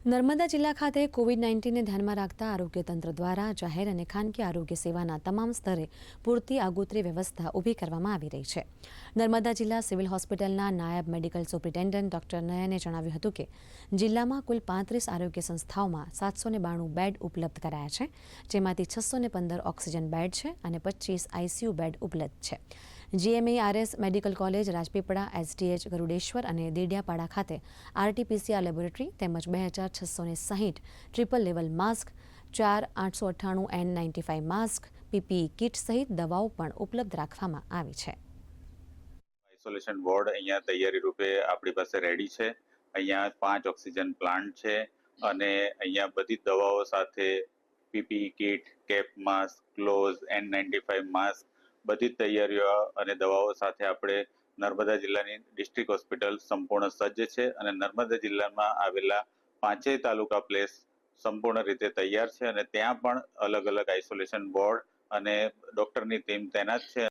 નર્મદા જિલ્લા ખાતે કોવિડ નાઇન્ટીનને ધ્યાનમાં રાખતા આરોગ્ય તંત્ર દ્વારા જાહેર અને ખાનગી આરોગ્ય સેવાના તમામ સ્તરે પૂરતી આગોતરી વ્યવસ્થા ઊભી કરવામાં આવી રહી છે. નર્મદા જિલ્લા સિવિલ હોસ્પિટલના નાયબ મેડિકલ સુપ્રિન્ટેન્ડન્ટ ડોક્ટર નયને જણાવ્યું હતું કે, જિલ્લામાં કુલ પાંત્રીસ આરોગ્ય સંસ્થાઓમાં સાતસો બાણું બેડ ઉપલબ્ધ કરાયા છે, જેમાંથી છસો પંદર ઓક્સિજન બેડ છે અને પચીસ આઈસીયુ બેડ ઉપલબ્ધ છે. GMERS medical college, Rajpipla, SDH, Garudeshwar અને દેડિયાપાડા ખાતે આરટીપીસીઆર લેબોરેટરી તેમજ બે હજાર છસો ને સાહીઠ ટ્રિપલ લેવલ માસ્ક, ચાર આઠસો અઠ્ઠાણું N ninety five mask, PPE kit સહિત દવાઓ પણ ઉપલબ્ધ રાખવામાં આવી છે. આઇસોલેશન વોર્ડ અહીંયા તૈયારી રૂપે આપણી પાસે રેડી છે. અહીંયા પાંચ ઓક્સિજન પ્લાન્ટ છે અને અહીંયા બધી દવાઓ સાથે PP kit, cap mask, gloves, N ninety five mask બધી તૈયારીઓ અને દવાઓ સાથે આપણે નર્મદા જિલ્લાની ડિસ્ટ્રિક્ટ હોસ્પિટલ સંપૂર્ણ સજ્જ છે અને નર્મદા જિલ્લામાં આવેલા પાંચેય તાલુકા પ્લેસ સંપૂર્ણ રીતે તૈયાર છે અને ત્યાં પણ અલગ અલગ આઇસોલેશન વોર્ડ અને ડોક્ટરની ટીમ તૈનાત છે.